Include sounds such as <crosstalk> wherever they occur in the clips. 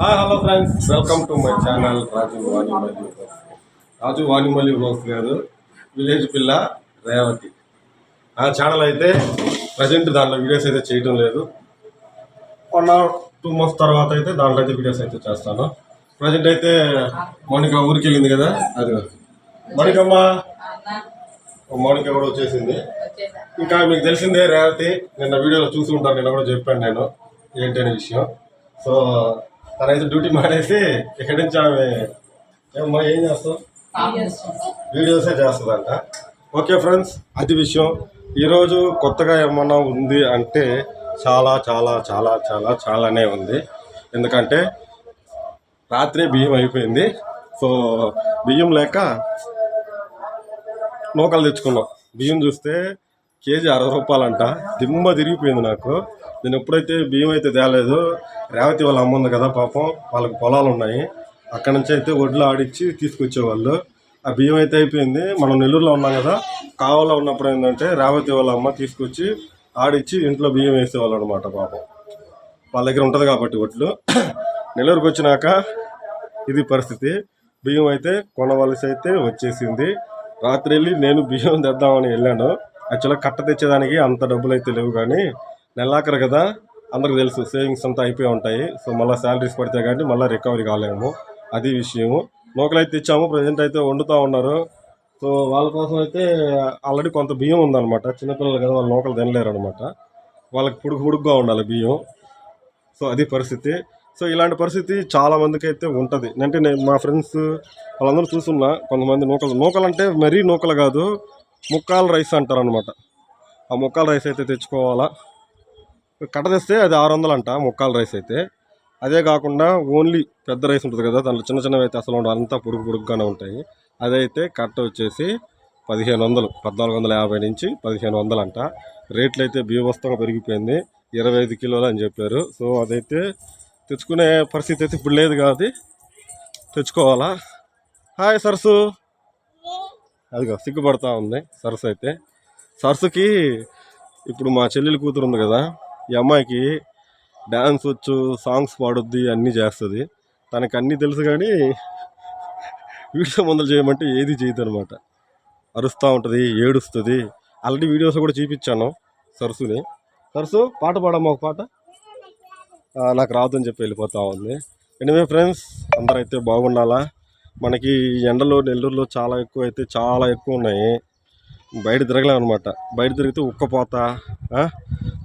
Hi hello friends welcome to my channel Raju Vanimalli Raju Vanimalli blogs గారు village పిల్ల రేవతి ఆ channel అయితే present దాంట్లో వీడియోస్ అయితే చేయడం లేదు. వన్ అవర్ టూ మంత్స్ తర్వాత అయితే దాంట్లో అయితే వీడియోస్ అయితే చేస్తాను. ప్రజెంట్ అయితే మౌనిక ఊరికి వెళ్ళింది కదా అది మౌనికమ్మ మౌనిక కూడా వచ్చేసింది. ఇంకా మీకు తెలిసిందే రేవతి నిన్న వీడియోలో చూసి ఉంటాను నిన్న కూడా చెప్పాను నేను ఏంటి అనే విషయం. సో తనైతే డ్యూటీ మానేసి ఇక్కడి నుంచి ఆమె ఏమ్మా ఏం చేస్తావు వీడియోసే చేస్తుందంట. ఓకే ఫ్రెండ్స్ అది విషయం. ఈరోజు కొత్తగా ఏమన్నా ఉంది అంటే చాలా చాలా చాలా చాలా చాలానే ఉంది. ఎందుకంటే రాత్రి బియ్యం అయిపోయింది. సో బియ్యం లేక నూకలు తెచ్చుకున్నాం. బియ్యం చూస్తే కేజీ అరవై రూపాయలంట. దిమ్మ తిరిగిపోయింది నాకు. నేను ఎప్పుడైతే బియ్యం అయితే తేలేదు రేవతి వాళ్ళ అమ్మ ఉంది కదా పాపం వాళ్ళకి పొలాలు ఉన్నాయి. అక్కడ నుంచి అయితే వడ్లు ఆడిచ్చి తీసుకొచ్చేవాళ్ళు. ఆ బియ్యం అయితే అయిపోయింది. మనం నెల్లూరులో ఉన్నాం కదా కావాలో ఉన్నప్పుడు ఏంటంటే రేవతి వాళ్ళ అమ్మ తీసుకొచ్చి ఆడిచ్చి ఇంట్లో బియ్యం వేసేవాళ్ళు అనమాట పాపం. వాళ్ళ దగ్గర ఉంటుంది కాబట్టి ఒట్లు నెల్లూరుకి వచ్చినాక ఇది పరిస్థితి. బియ్యం అయితే కొనవలసి అయితే వచ్చేసింది. రాత్రి వెళ్ళి నేను బియ్యం తెద్దామని వెళ్ళాను. యాక్చువల్గా కట్ట తెచ్చేదానికి అంత డబ్బులు అయితే లేవు కానీ నెలాఖరు కదా అందరికి తెలుసు సేవింగ్స్ అంతా అయిపోయి ఉంటాయి. సో మళ్ళీ శాలరీస్ పడితే కానీ మళ్ళీ రికవరీ కాలేము. అది విషయము. నూకలు అయితే ఇచ్చాము ప్రజెంట్ అయితే వండుతూ ఉన్నారు. సో వాళ్ళ కోసం అయితే ఆల్రెడీ కొంత బియ్యం ఉందన్నమాట. చిన్నపిల్లలు కదా వాళ్ళు నూకలు తినలేరు అనమాట వాళ్ళకి పుడుగు పుడుగ్గా ఉండాలి బియ్యం. సో అది పరిస్థితి. సో ఇలాంటి పరిస్థితి చాలా మందికి అయితే ఉంటుంది. అంటే నేను మా ఫ్రెండ్స్ వాళ్ళందరూ చూస్తున్నా కొంతమంది నూకలు నూకలు అంటే మరీ నూకలు కాదు ముక్కాల రైస్ అంటారు అనమాట ఆ ముక్కాల రైస్ అయితే తెచ్చుకోవాలా? కట్ట తెస్తే అది ఆరు వందలు అంట ముక్కాల రైస్ అయితే. అదే కాకుండా ఓన్లీ పెద్ద రైస్ ఉంటుంది కదా దాంట్లో చిన్న చిన్నవి అయితే అసలు ఉండవు అంతా పొడుగు పొడుగ్గానే ఉంటాయి. అదైతే కట్ట వచ్చేసి పదిహేను వందలు పద్నాలుగు వందల యాభై నుంచి పదిహేను వందలు అంట రేట్లు అయితే బీభస్తంగా పెరిగిపోయింది ఇరవై ఐదు కిలోలు అని చెప్పారు. సో అదైతే తెచ్చుకునే పరిస్థితి అయితే ఇప్పుడు లేదు కాబట్టి తెచ్చుకోవాలా? హాయ్ సరసు. అదిగో సిగ్గుపడతా ఉంది సరస్సు అయితే. సరస్సుకి ఇప్పుడు మా చెల్లెలు కూతురు ఉంది కదా ఈ అమ్మాయికి డ్యాన్స్ వచ్చు సాంగ్స్ పాడుద్ది అన్నీ చేస్తుంది. తనకి అన్నీ తెలుసు కానీ వీడియో మొదలు చేయమంటే ఏది చేయదు అనమాట అరుస్తూ ఉంటుంది ఏడుస్తుంది. ఆల్రెడీ వీడియోస్ కూడా చూపించాను సరసుని. సరస్సు పాట పాడమ్మా ఒక పాట. నాకు రాదని చెప్పి వెళ్ళిపోతా ఉంది. ఎనివే ఫ్రెండ్స్ అందరూ అయితే బాగుండాలా? మనకి ఈ ఎండలో నెల్లూరులో చాలా ఎక్కువ అయితే చాలా ఎక్కువ ఉన్నాయి. బయట తిరగలేం అనమాట బయట తిరిగితే ఉక్కపోత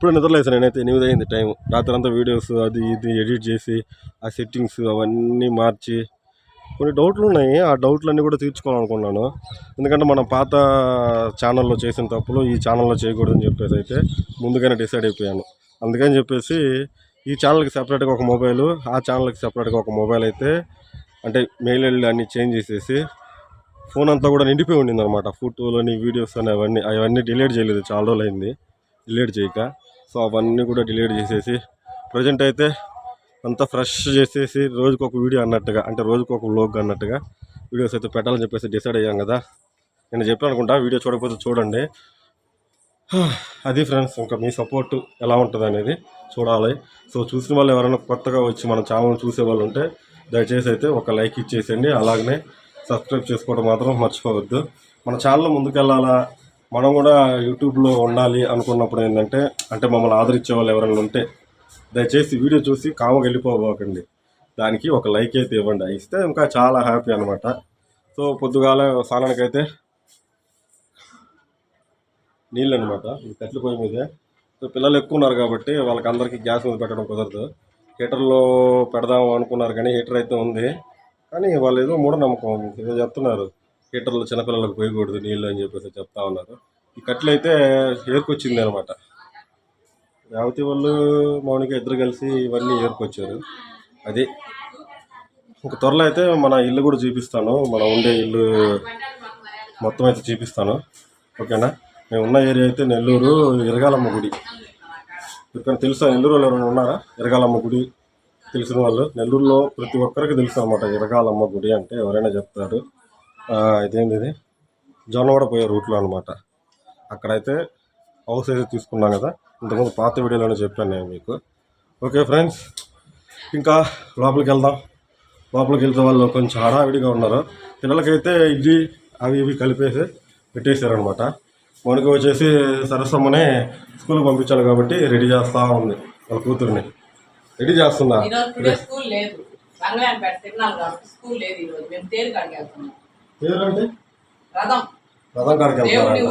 ఇప్పుడు నిద్రలేసాను నేనైతే. ఎనిమిది అయింది టైం. రాత్రి అంతా వీడియోస్ అది ఇది ఎడిట్ చేసి ఆ సెట్టింగ్స్ అవన్నీ మార్చి కొన్ని డౌట్లు ఉన్నాయి. ఆ డౌట్లన్నీ కూడా తీర్చుకోవాలనుకున్నాను. ఎందుకంటే మనం పాత ఛానల్లో చేసిన తప్పులు ఈ ఛానల్లో చేయకూడదని చెప్పేసి అయితే ముందుగానే డిసైడ్ అయిపోయాను. అందుకని చెప్పేసి ఈ ఛానల్కి సపరేట్గా ఒక మొబైల్ ఆ ఛానల్కి సపరేట్గా ఒక మొబైల్ అయితే అంటే మెయిల్ ఐడి అన్ని చేంజ్ చేసేసి ఫోన్ అంతా కూడా నిండిపోయి ఉండింది అనమాట ఫోటోలని వీడియోస్ అని అవన్నీ అవన్నీ డిలీట్ చేయలేదు. చాలా రోజులు అయింది డిలీట్ చేయక. సో అవన్నీ కూడా డిలీట్ చేసేసి ప్రజెంట్ అయితే అంతా ఫ్రెష్ చేసేసి రోజుకు ఒక వీడియో అన్నట్టుగా అంటే రోజుకు ఒక వ్లోగ్ అన్నట్టుగా వీడియోస్ అయితే పెట్టాలని చెప్పేసి డిసైడ్ అయ్యాం కదా. నేను చెప్పాను అనుకుంటా వీడియో చూడకపోతే చూడండి. <sighs> అది ఫ్రెండ్స్ ఇంకా మీ సపోర్ట్ ఎలా ఉంటుంది అనేది చూడాలి. సో చూసిన వాళ్ళు ఎవరైనా కొత్తగా వచ్చి మన ఛానల్ చూసే వాళ్ళు ఉంటే దయచేసి అయితే ఒక లైక్ ఇచ్చేసేయండి. అలాగనే సబ్స్క్రైబ్ చేసుకోవడం మాత్రం మర్చిపోవద్దు. మన ఛానల్ ముందుకెళ్ళాలా? మనం కూడా యూట్యూబ్లో ఉండాలి అనుకున్నప్పుడు ఏంటంటే అంటే మమ్మల్ని ఆదరించే వాళ్ళు ఎవరైనా ఉంటే దయచేసి వీడియో చూసి కామకి వెళ్ళిపోబోకండి. దానికి ఒక లైక్ అయితే ఇవ్వండి. ఇస్తే ఇంకా చాలా హ్యాపీ అనమాట సో పొద్దుగాల స్నానానికైతే నీళ్ళు అనమాట ఈ కట్టెల పొయ్యి మీదే. సో పిల్లలు ఎక్కువ ఉన్నారు కాబట్టి వాళ్ళకి అందరికీ గ్యాస్ మీద పెట్టడం కుదరదు. హీటర్లో పెడదాం అనుకున్నారు కానీ హీటర్ అయితే ఉంది. కానీ వాళ్ళు ఏదో మూఢనమ్మకం. ఏదో చెప్తున్నారు. హీటర్లో చిన్నపిల్లలకు పోయకూడదు నీళ్ళు అని చెప్పేసి చెప్తా ఉన్నారు. ఈ కట్లయితే అయితే ఏరుకొచ్చింది అనమాట రేవతి వాళ్ళు మౌనిక ఇద్దరు కలిసి ఇవన్నీ ఏరుకొచ్చారు. అది. ఇంక త్వరలో అయితే మన ఇల్లు కూడా చూపిస్తాను. మనం ఉండే ఇల్లు మొత్తం అయితే చూపిస్తాను. ఓకేనా? మేము ఉన్న ఏరియా అయితే నెల్లూరు ఇరగాలమ్మ గుడి. ఇక్కడ తెలుసా? నెల్లూరు వాళ్ళు ఎవరైనా ఉన్నారా? ఇరగాలమ్మ గుడి తెలిసిన వాళ్ళు. నెల్లూరులో ప్రతి ఒక్కరికి తెలుసు అనమాట ఇరగాలమ్మ గుడి అంటే ఎవరైనా చెప్తారు. ఇదేంది ఇది? జొన్నవాడ పోయే రూట్లో అనమాట అక్కడైతే హౌస్ అయితే తీసుకున్నాం కదా. ఇంతకుముందు పాత వీడియోలోనే చెప్పాను నేను మీకు. ఓకే ఫ్రెండ్స్ ఇంకా లోపలికి వెళ్దాం. లోపలికి వెళ్తే వాళ్ళు కొంచెం హడావిడిగా ఉన్నారు. పిల్లలకైతే ఇడ్లీ అవి ఇవి కలిపేసి పెట్టేశారనమాట మనకి వచ్చేసి సరస్వమ్మనే స్కూల్కి పంపించాలి కాబట్టి రెడీ చేస్తూ ఉంది వాళ్ళ కూతుర్ని. రెడీ చేస్తున్నా. స్కూల్ లేదు. కాబట్టి స్కూల్ లేదు ఈరోజు. మేము పేరంటే రథం. రథం కాడికి ఈరోజు.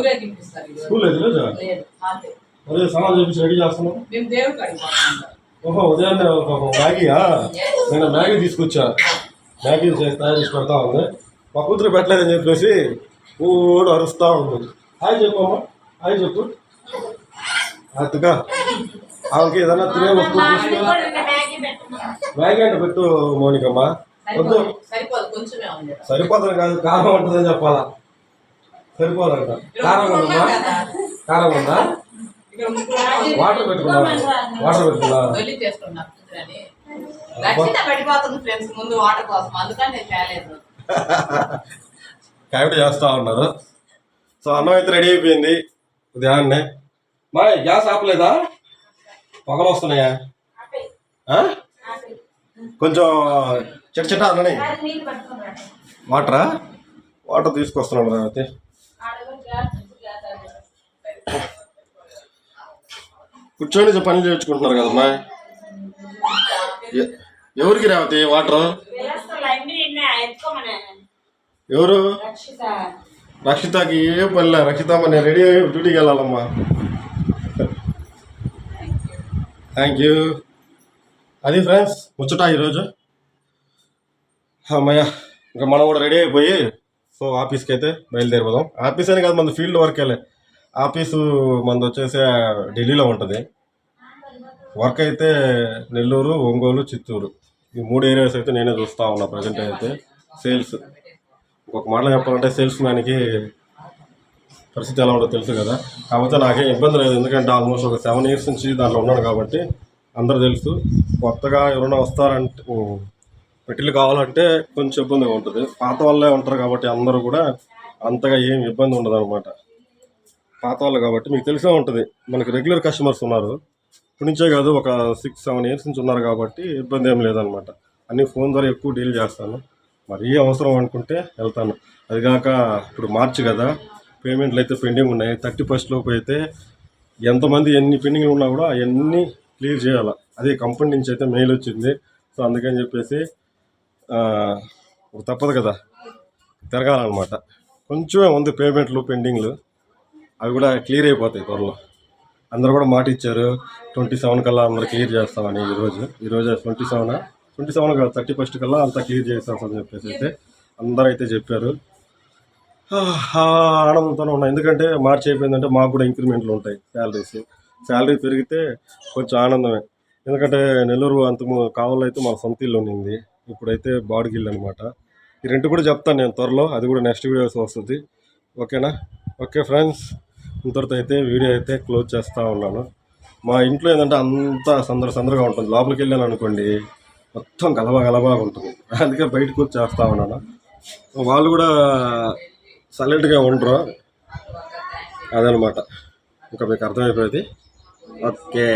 స్కూల్ లేదు లేదా లేదు అంతే. అదే సమాజం చేపించి రెడీ చేస్తున్నాం మేము దేవుడి కాడికి పోతున్నాం. ఓహో ఉదయాన్నే ఒక మ్యాగీయా నేను మ్యాగీ తీసుకొచ్చా. మ్యాగీ చేసి తయారు చేసి పెడతా ఉంది. మా కూతురు పెట్టలేదని చెప్పేసి ఊడు అరుస్తూ ఉంది. హాయ్ చెప్పమ్మా హాయ్ చెప్పు. అతుగా ఆమెకి ఏదైనా తినే వస్తువు తీసుకో మ్యాగీ అంటే పెట్టు మౌనికమ్మ. వద్దు. సరిపోదు సరిపోదు కొంచెమే ఉంది. సరిపోతుంది కాదు కారం ఉంటుందని చెప్పాలా? సరిపోదంట. కారం ఉందమ్మా కారం ఉందా? వాటర్ పెట్టుకున్నా వాటర్ పెట్టుకున్నా కాబట్టి చేస్తూ ఉన్నారు. సో అన్నం అయితే రెడీ అయిపోయింది. ఉదయాన్నే. మా గ్యాస్ ఆపలేదా? పొగలు వస్తున్నాయా? ఆ? కొంచెం చిట చిట అన్నని వాటరా? వాటర్ తీసుకొస్తున్నాడు రేవతి కూర్చొని పని చేయించుకుంటున్నారు కదమ్మా ఎవరికి రేవతి వాటర్? ఎవరు? రక్షితకి ఏ పనిలే? రక్షితమ్మ నేను రెడీ అయ్యి డ్యూటీకి వెళ్ళాలమ్మా. థ్యాంక్ యూ అది ఫ్రెండ్స్ ముచ్చట ఈరోజు. అమ్మయ్య ఇంకా మనం కూడా రెడీ అయిపోయి సో ఆఫీస్కి అయితే బయలుదేరిపోదాం. ఆఫీస్ అని కాదు మన ఫీల్డ్ వర్క్ వెళ్ళే. ఆఫీసు మనది వచ్చేసి ఢిల్లీలో ఉంటుంది. వర్క్ అయితే నెల్లూరు ఒంగోలు చిత్తూరు. ఈ మూడు ఏరియాస్ అయితే నేనే చూస్తూ ఉన్నా ప్రజెంట్ అయితే. సేల్స్ ఒక మాటలు చెప్పాలంటే సేల్స్ మ్యాన్కి పరిస్థితి ఎలా ఉంటుందో తెలుసు కదా. కాకపోతే నాకేం ఇబ్బంది లేదు. ఎందుకంటే ఆల్మోస్ట్ ఒక సెవెన్ ఇయర్స్ నుంచి దాంట్లో ఉన్నాను కాబట్టి అందరూ తెలుసు. కొత్తగా ఎవరైనా వస్తారంటే ఓ, కావాలంటే కొంచెం ఇబ్బందిగా ఉంటుంది. పాత వాళ్ళే ఉంటారు కాబట్టి అందరూ కూడా అంతగా ఏం ఇబ్బంది ఉండదు అనమాట పాత వాళ్ళు కాబట్టి మీకు తెలిసే ఉంటుంది. మనకి రెగ్యులర్ కస్టమర్స్ ఉన్నారు. ఇప్పటి నుంచే కాదు ఒక సిక్స్ సెవెన్ ఇయర్స్ నుంచి ఉన్నారు కాబట్టి ఇబ్బంది ఏం లేదనమాట అన్ని ఫోన్ ద్వారా ఎక్కువ డీల్ చేస్తాను. మరీ అవసరం అనుకుంటే వెళ్తాను. అది కాక ఇప్పుడు మార్చి కదా పేమెంట్లు అయితే పెండింగ్ ఉన్నాయి. థర్టీ ఫస్ట్ లోపు అయితే ఎంతమంది ఎన్ని పెండింగ్లు ఉన్నా కూడా అవన్నీ క్లియర్ చేయాలి. అదే కంపెనీ నుంచి అయితే మెయిల్ వచ్చింది. సో అందుకని చెప్పేసి తప్పదు కదా. తిరగాలన్నమాట. కొంచెమే ఉంది పేమెంట్లు పెండింగ్లు అవి కూడా క్లియర్ అయిపోతాయి త్వరలో. అందరూ కూడా మాట ఇచ్చారు ట్వంటీ సెవెన్ కల్లా అందరు క్లియర్ చేస్తామని ఈరోజు ఈరోజు ట్వంటీ సెవెన్? ట్వంటీ సెవెన్ కాదు థర్టీ ఫస్ట్ కల్లా అంతా క్లియర్ చేస్తామని చెప్పేసి అయితే అందరూ అయితే చెప్పారు. ఆనందంతోనే ఉన్నాయి ఎందుకంటే మార్చి అయిపోయిందంటే మాకు కూడా ఇంక్రిమెంట్లు ఉంటాయి శాలరీస్ శాలరీ పెరిగితే కొంచెం ఆనందమే. ఎందుకంటే నెల్లూరు అంత కావాలైతే మన సొంత ఇల్లు ఉండింది ఇప్పుడైతే బాడుగి ఇల్లు అనమాట ఈ రెంట్ కూడా చెప్తాను నేను త్వరలో అది కూడా నెక్స్ట్ వీడియోస్ వస్తుంది. ఓకేనా? ఓకే ఫ్రెండ్స్ ఇంతటితో అయితే వీడియో అయితే క్లోజ్ చేస్తూ ఉన్నాను. మా ఇంట్లో ఏంటంటే అంతా సందడి సందరగా ఉంటుంది. లోపలికి వెళ్ళాను అనుకోండి మొత్తం గలబా గలబాగా ఉంటుంది. అందుకే బయటకు వచ్చి చేస్తూ ఉన్నాను. వాళ్ళు కూడా సైలెంట్గా ఉండరు. అదనమాట ఇంకా మీకు అర్థమైపోయేది? ఓకే.